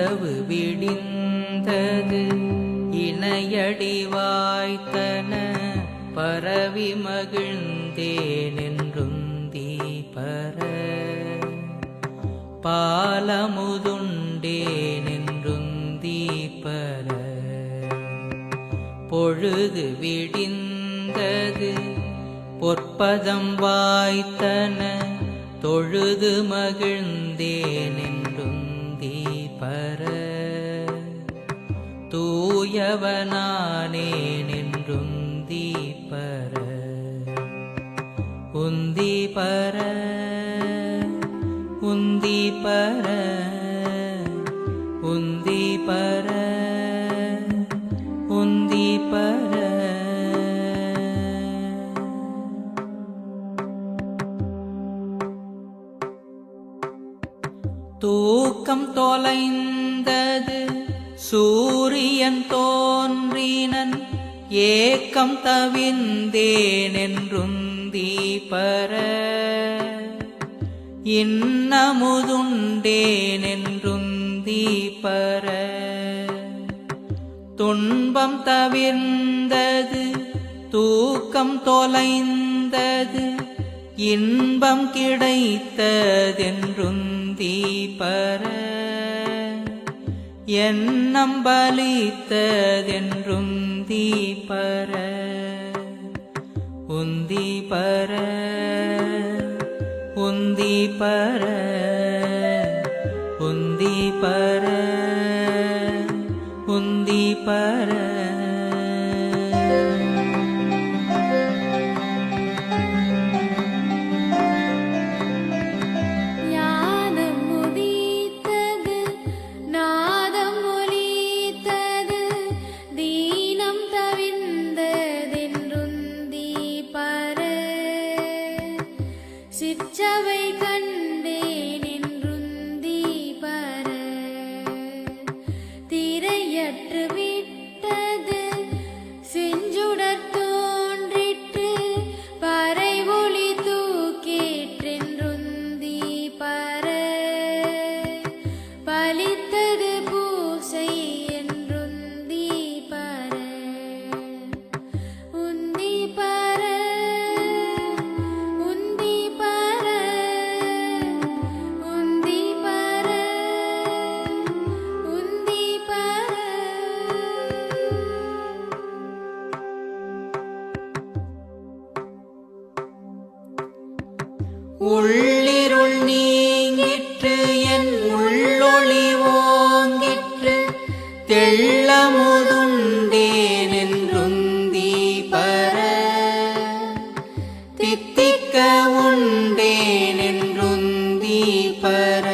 இரவு விடிந்தது. இணையடி வாய்த்தன பரவி மகிழ்ந்தேனென்றும் தீபர. பாலமுதுண்டேனென்றும் தீபர. பொழுது விடிந்தது. பொற்பதம் வாய்த்தன தொழுது மகிழ்ந்தேனென்றும் தீபர தூயவனானேனென்றும் தீபர உந்தி பர. உந்தி பர. தூக்கம் தொலைந்தது. சூரியன் தோன்றினன் ஏக்கம் தவிந்தேனென்றும் தீபர. இன்னமுதுண்டேனென்றும் தீபர. துன்பம் தவிர்ந்தது தூக்கம் தொலைந்தது இன்பம் கிடைத்ததென்றும் தீபர என்னம் பலித்ததென்றும் தீபர உந்தி பர உந்தி சிற்றவை கண்டேனென்றுந்தி உள்ளிருள் நீங்கிற்று என் உள்ளொளி ஓங்கிற்று. தெள்ளமுதுண்டேனென்றும் தீபர. தித்திக்க உண்டேன் உண்டேனென்றும் தீபர.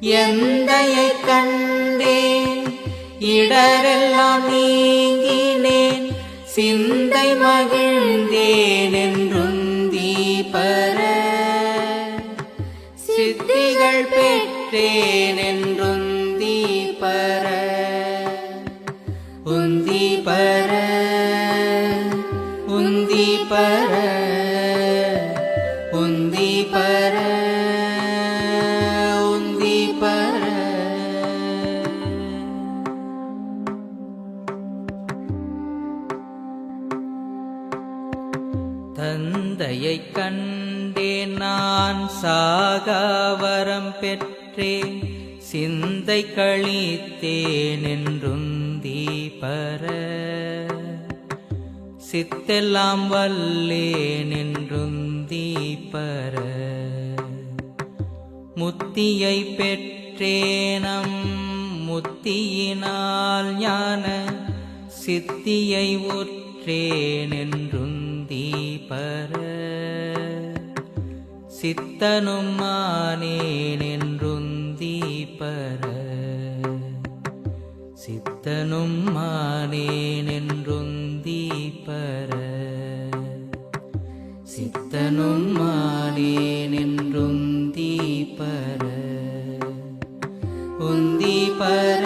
எந்தையை கண்டேன் இடரெல்லாம் நீங்கினேன். சிந்தை மகிழ்ந்தேன் சித்திகள் பெற்றேன் என்றுந்தி பர உந்தி பர உந்தி பர தந்தையை கண்டேன் நான். சாகாவரம் பெற்றேன். சிந்தை கழித்தேன் என்றும் தீபர. சித்தெல்லாம் வல்லேன் என்றும் தீபர. முத்தியை பெற்றேனம். முத்தியினால் ஞான. சித்தியை உற்றேன் என்றும் தீபர. சித்தனும் மானேனென்றுந்தீபர சித்தனும் மானேனென்றுந்தீபர சித்தனும் மானேனென்றுந்தீபர உந்தீபர